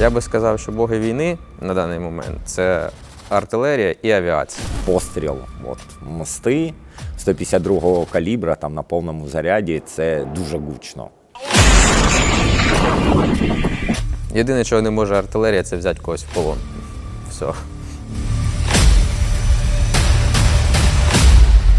Я би сказав, що боги війни на даний момент це артилерія і авіація. Постріл, от мости 152-го калібра там на повному заряді це дуже гучно. Єдине, чого не може артилерія, це взяти когось в полон. Все.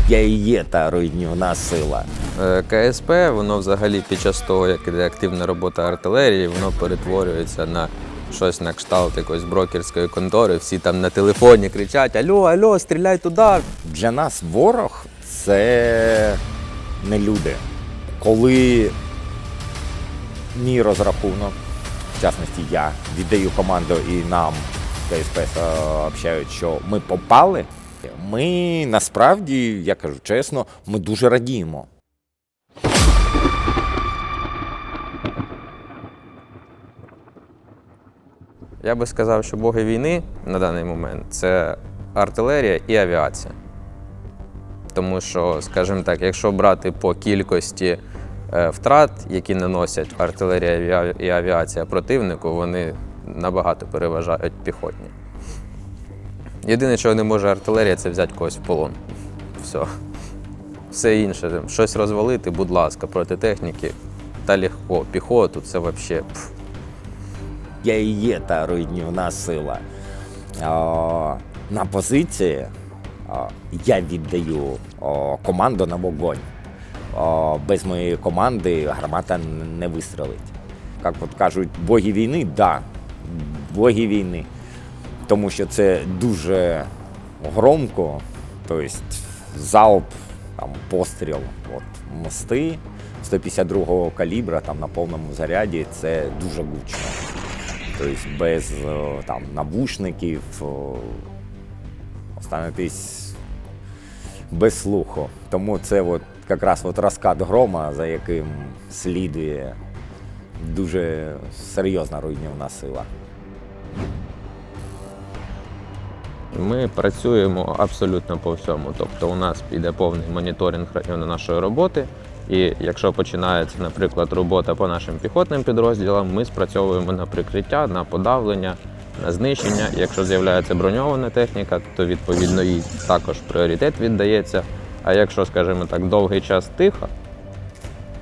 Я і є та руйнівна сила. Е, КСП, воно взагалі під час того, як іде активна робота артилерії, воно перетворюється на щось на кшталт якоїсь брокерської контори. Всі там на телефоні кричать: Алло, алло, стріляй туди. Для нас ворог це не люди. Коли мій розрахунок, в частності я віддаю команду і нам КСП сообщають, що ми попали. Ми насправді, я кажу чесно, ми дуже радіємо. Я би сказав, що боги війни на даний момент це артилерія і авіація. Тому що, скажімо так, якщо брати по кількості е, втрат, які наносять артилерія і авіація противнику, вони набагато переважають піхотні. Єдине, чого не може артилерія, це взяти когось в полон. Все. Все інше, щось розвалити, будь ласка, проти техніки та легко. Піхоту це взагалі. Я і є та руйнівна сила. На позиції я віддаю команду на вогонь. Без моєї команди гармата не вистрелить. Як от кажуть, боги війни, так, да, боги війни. Тому що це дуже громко, тобто залп, там, постріл, от, мости 152-го калібра там, на повному заряді це дуже гучно. Тобто без е, там, навушників е, останетесь без слуху. Тому це от, якраз от розкат грома, за яким слідує дуже серйозна руйнівна сила. Ми працюємо абсолютно по всьому. Тобто у нас піде повний моніторинг району нашої роботи. І якщо починається, наприклад, робота по нашим піхотним підрозділам, ми спрацьовуємо на прикриття, на подавлення, на знищення. Якщо з'являється броньована техніка, то відповідно їй також пріоритет віддається. А якщо, скажімо так, довгий час тихо,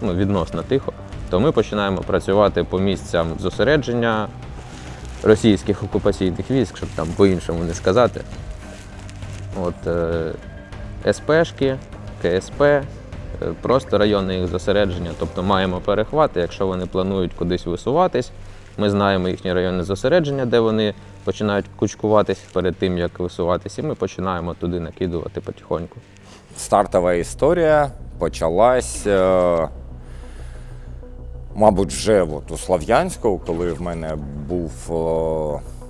ну відносно тихо, то ми починаємо працювати по місцям зосередження російських окупаційних військ, щоб там по-іншому не сказати. От е, СПшки, КСП, просто районне їх зосередження, тобто маємо перехвати, якщо вони планують кудись висуватись, ми знаємо їхнє районне зосередження, де вони починають кучкуватись перед тим, як висуватись, і ми починаємо туди накидувати потихоньку. Стартова історія почалась, е, мабуть, вже от у Слов'янську, коли в мене був.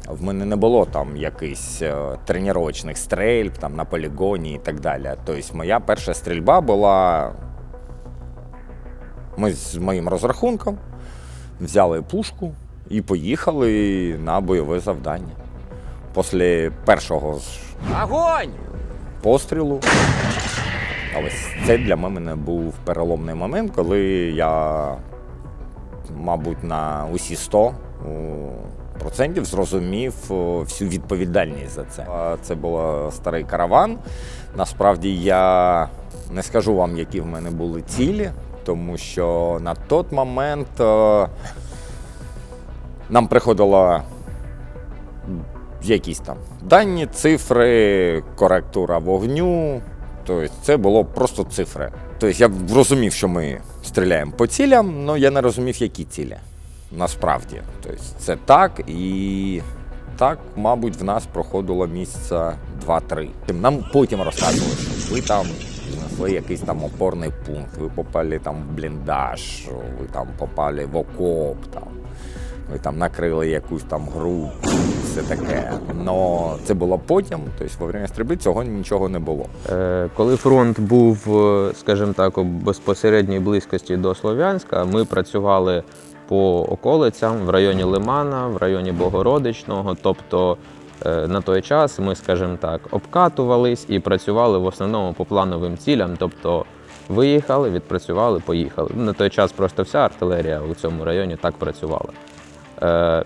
В мене не було там якихось е, тренувальних стрельб там, на полігоні і так далі. Тобто моя перша стрільба була. Ми з моїм розрахунком взяли пушку і поїхали на бойове завдання. Після першого Огонь! пострілу. Ось це для мене був переломний момент, коли я, мабуть, на усі 100 о, процентів зрозумів всю відповідальність за це. Це був старий караван. Насправді я не скажу вам, які в мене були цілі, тому що на той момент нам приходило якісь там дані, цифри, коректура вогню. Тобто це було просто цифри. Тобто я розумів, що ми стріляємо по цілям, але я не розумів, які цілі. Насправді. Тобто це так і так, мабуть, в нас проходило місяця 2-3. Нам потім розказували, що ви там знайшли якийсь там опорний пункт, ви попали там в бліндаж, ви там попали в окоп. Там. Ви там накрили якусь там групу, все таке. Но це було потім, тобто во время стрільби цього нічого не було. Е, Коли фронт був, е, скажімо так, у безпосередній близькості до Слов'янська, ми працювали по околицям в районі Лимана, в районі Богородичного. Тобто е, на той час ми, скажімо так, обкатувались і працювали в основному по плановим цілям. Тобто виїхали, відпрацювали, поїхали. На той час просто вся артилерія у цьому районі так працювала. Е,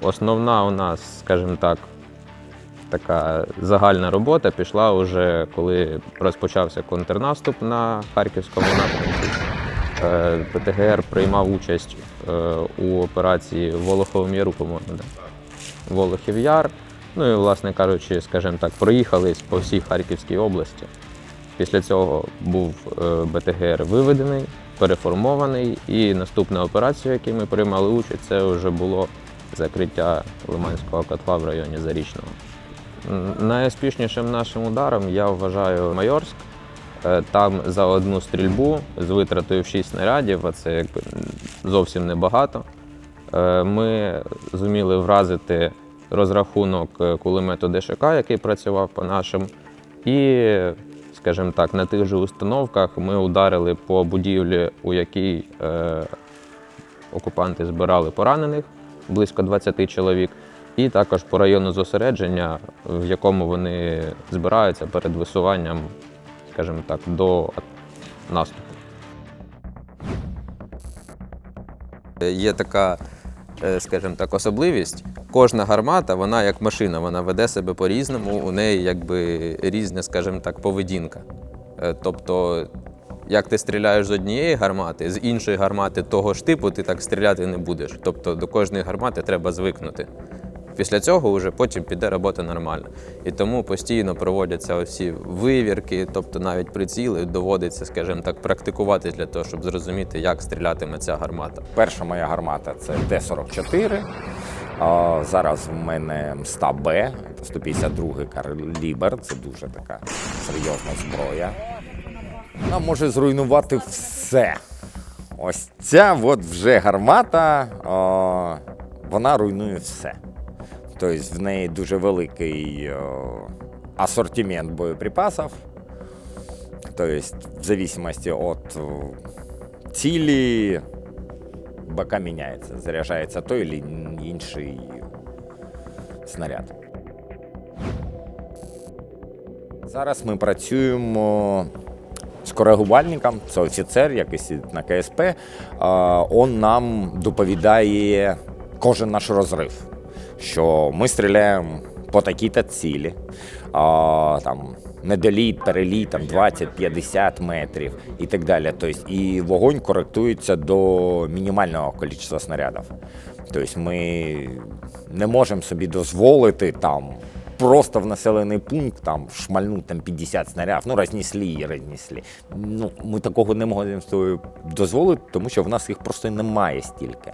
основна у нас, скажімо так, така загальна робота пішла вже коли розпочався контрнаступ на харківському напрямку. Е, ПТГР приймав участь у операції в Яру, по-моєму. Да? Волохів Яр. Ну і, власне кажучи, скажімо так, проїхались по всій Харківській області. Після цього був е, БТГР виведений, переформований, і наступна операція, в якій ми приймали участь, це вже було закриття Лиманського котла в районі Зарічного. Найуспішнішим нашим ударом я вважаю Майорськ. Е, Там за одну стрільбу з витратою в 6 снарядів, а це якби зовсім небагато. е, Ми зуміли вразити розрахунок е, кулемету ДШК, який працював по нашим, і, скажімо так, на тих же установках ми ударили по будівлі, у якій окупанти збирали поранених близько 20 чоловік, і також по району зосередження, в якому вони збираються перед висуванням, скажімо так, до наступу. Є така, е, скажімо так, особливість. Кожна гармата, вона як машина, вона веде себе по-різному, у неї якби різна, скажімо так, поведінка. Е, Тобто, як ти стріляєш з однієї гармати, з іншої гармати того ж типу, ти так стріляти не будеш. Тобто до кожної гармати треба звикнути. Після цього вже потім піде робота нормально. І тому постійно проводяться усі вивірки, тобто навіть приціли доводиться, скажімо так, практикуватись для того, щоб зрозуміти, як стрілятиме ця гармата. Перша моя гармата це Т-44. Зараз в мене МСТА Б, 152 калібр. Це дуже така серйозна зброя. Вона може зруйнувати все. Ось ця от вже гармата, а, вона руйнує все. Тобто в неї дуже великий о, асортимент боєприпасів. Тобто, в зависимости від цілі, БК міняється, заряджається той чи інший снаряд. Зараз ми працюємо з коригувальником, це офіцер, який сидить на КСП. Он нам доповідає кожен наш розрив, що ми стріляємо по такій-то цілі. А, там, недоліт, переліт там 20-50 метрів і так далі. Тобто, і вогонь коректується до мінімального кількості снарядів. Тобто ми не можемо собі дозволити там просто в населений пункт там шмальнуть там 50 снарядів, ну рознесли і рознесли. Ну, ми такого не можемо собі дозволити, тому що в нас їх просто немає стільки.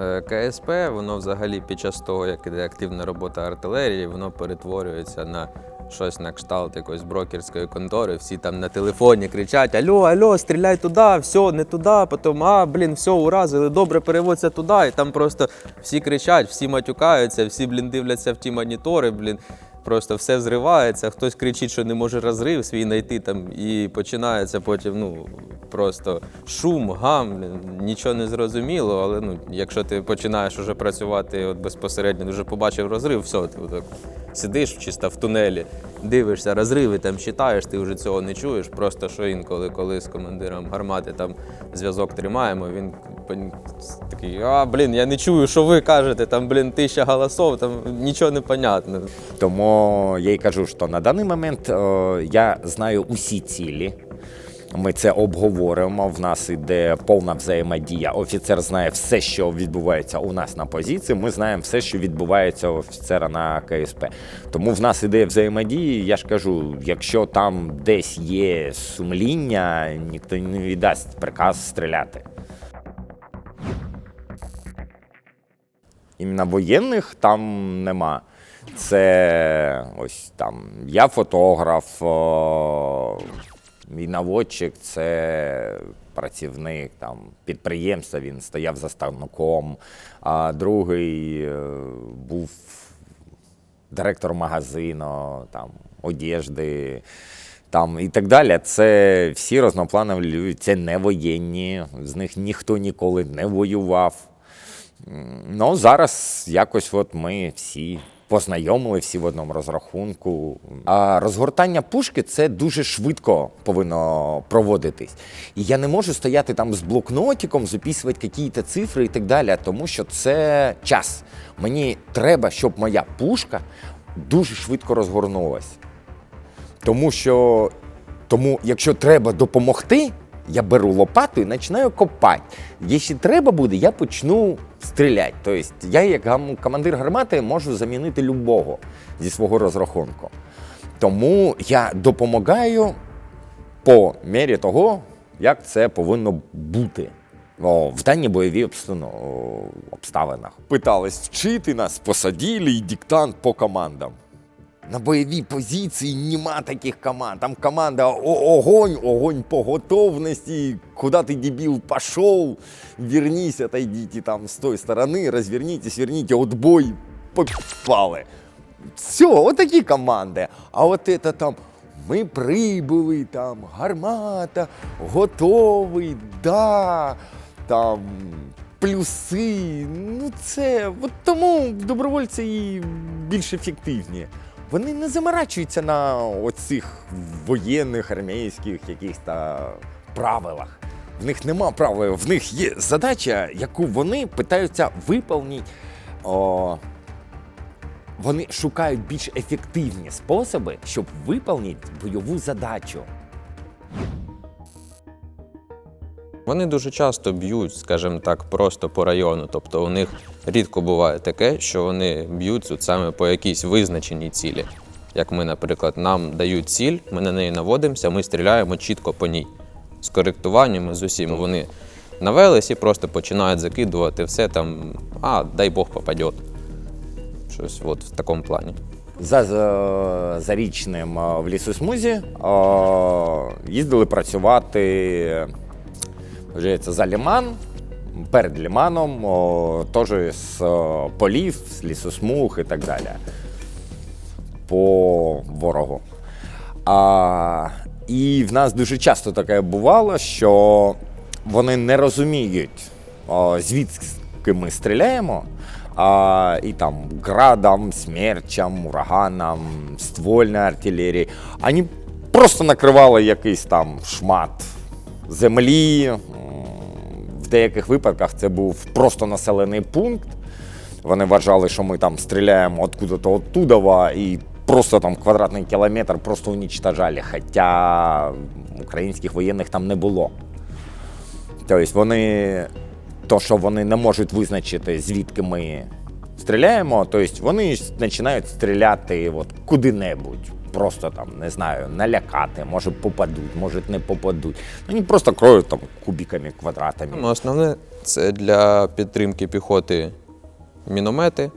Е, КСП, воно взагалі під час того, як іде активна робота артилерії, воно перетворюється на щось на кшталт якоїсь брокерської контори. Всі там на телефоні кричать: Алло, алло, стріляй туди, все, не туди, потім, а, блін, все, уразили, добре, переводься туди. І там просто всі кричать, всі матюкаються, всі, блін, дивляться в ті монітори, блін. Просто все зривається, хтось кричить, що не може розрив свій знайти там, і починається потім ну, просто шум, гам, нічого не зрозуміло, але ну, якщо ти починаєш уже працювати от безпосередньо, вже побачив розрив, все, ти отак сидиш чисто в тунелі, дивишся розриви, там читаєш, ти вже цього не чуєш. Просто що інколи, коли з командиром гармати там зв'язок тримаємо, він такий, а блін, я не чую, що ви кажете, там, блін, тисяча голосов, там нічого не понятно. Тому я й кажу, що на даний момент е, я знаю усі цілі. Ми це обговоримо. В нас іде повна взаємодія. Офіцер знає все, що відбувається у нас на позиції. Ми знаємо все, що відбувається у офіцера на КСП. Тому в нас іде взаємодія. Я ж кажу, якщо там десь є сумління, ніхто не віддасть приказ стріляти. Іменно воєнних там нема. Це ось там я фотограф, о, мій наводчик це працівник там, підприємства, він стояв за станком, а другий е, був директор магазину, там, одежди. Там і так далі. Це всі разнопланові люди, це не воєнні, з них ніхто ніколи не воював. Ну, зараз якось от ми всі познайомили всі в одному розрахунку. А розгортання пушки це дуже швидко повинно проводитись. І я не можу стояти там з блокнотиком, записувати якісь цифри і так далі, тому що це час. Мені треба, щоб моя пушка дуже швидко розгорнулась. Тому що, тому, якщо треба допомогти, я беру лопату і починаю копати. Якщо треба буде, я почну стріляти. Тобто я, як командир гармати, можу замінити любого зі свого розрахунку. Тому я допомагаю по мірі того, як це повинно бути. О, в даній бойовій обставинах. Питались вчити нас, посадили і диктант по командам. На бойовій позиції нема таких команд. Там команда огонь, огонь по готовності. Куда ти дебіл пішов? Вернись, отойдите там з тої сторони, розвернітесь, верніть, отбой, попали. Все, отакі команди. А от це там. Ми прибули, там гармата, готовий, да, там плюси. Ну це от тому добровольці і більш ефективні. Вони не заморачуються на оцих воєнних, армійських якихось правилах. В них нема правил, в них є задача, яку вони питаються виповнити. О, вони шукають більш ефективні способи, щоб виповнити бойову задачу. Вони дуже часто б'ють, скажімо так, просто по району. Тобто у них рідко буває таке, що вони б'ють от саме по якійсь визначеній цілі. Як ми, наприклад, нам дають ціль, ми на неї наводимося, ми стріляємо чітко по ній. З коректуваннями, з усім. Вони навелись і просто починають закидувати все там, а дай Бог попаде. Щось от в такому плані. За, за зарічним в лісосмузі їздили працювати вже це за ліман, перед ліманом, о, теж з е, полів, з лісосмуг і так далі. По ворогу. А, і в нас дуже часто таке бувало, що вони не розуміють, о, звідки ми стріляємо. А, і там градом, смерчам, ураганом, ствольної артилерії. Вони просто накривали якийсь там шмат землі. Деяких випадках це був просто населений пункт. Вони вважали, що ми там стріляємо откуда-то оттудова і просто там квадратний кілометр просто унічтажали, Хоча українських воєнних там не було. Тобто вони, то, що вони не можуть визначити, звідки ми стріляємо, тобто вони починають стріляти от куди-небудь. Просто там, не знаю, налякати, може попадуть, може не попадуть. Вони просто кроють там кубиками, квадратами. Ну, основне це для підтримки піхоти міномети.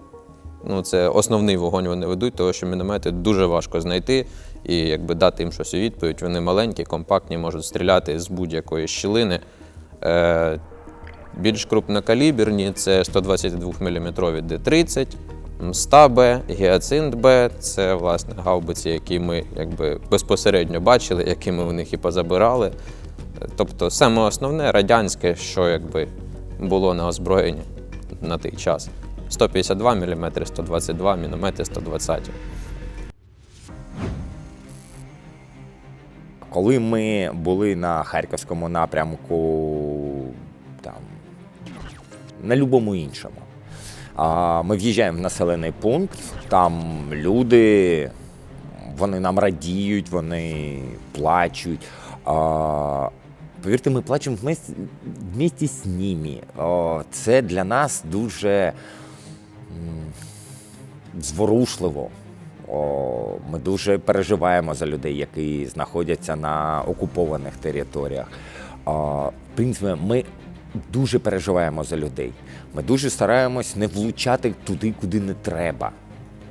Ну, це основний вогонь вони ведуть, тому що міномети дуже важко знайти і якби дати їм щось у відповідь. Вони маленькі, компактні, можуть стріляти з будь-якої щілини. Е, більш крупнокаліберні це 122 мм Д-30, Мста-Б, Гіацинт Б. Це власне гаубиці, які ми якби безпосередньо бачили, які ми в них і позабирали. Тобто саме основне радянське, що якби було на озброєнні на той час. 152 мм, 122 міномети 120. Коли ми були на харківському напрямку, на будь-якому іншому, а, ми в'їжджаємо в населений пункт, там люди, вони нам радіють, вони плачуть. А, повірте, ми плачемо вместе, вместе з ними. О, це для нас дуже зворушливо. О, ми дуже переживаємо за людей, які знаходяться на окупованих територіях. О, в принципі, ми дуже переживаємо за людей. Ми дуже стараємось не влучати туди, куди не треба.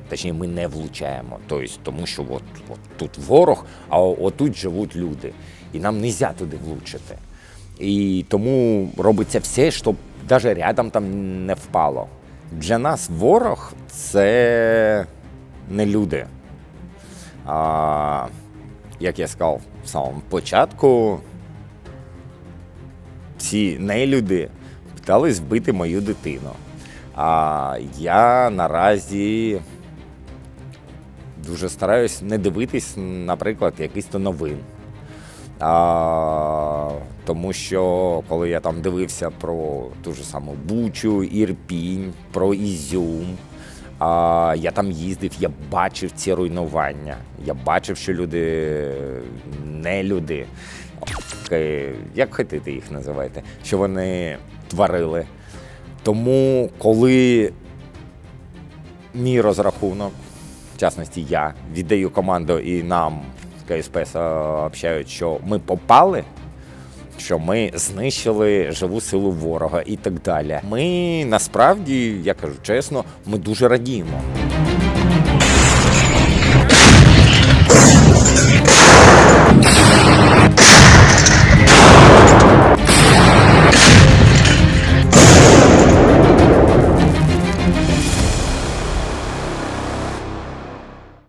Точніше, ми не влучаємо. Тобто, тому що от, от тут ворог, а отут живуть люди. І нам не можна туди влучити. І тому робиться все, щоб навіть рядом там не впало. Для нас ворог це не люди. А, як я сказав в самому початку, ці нелюди питались вбити мою дитину. А я наразі дуже стараюсь не дивитись, наприклад, якийсь то новин. А, тому що коли я там дивився про ту ж саму Бучу, Ірпінь, про Ізюм, а, я там їздив, я бачив ці руйнування. Я бачив, що люди не люди, як хотите їх називайте, що вони творили. Тому, коли мій розрахунок, в частності я віддаю команду і нам з КСП сообщають, що ми попали, що ми знищили живу силу ворога і так далі. Ми насправді, я кажу чесно, ми дуже радіємо.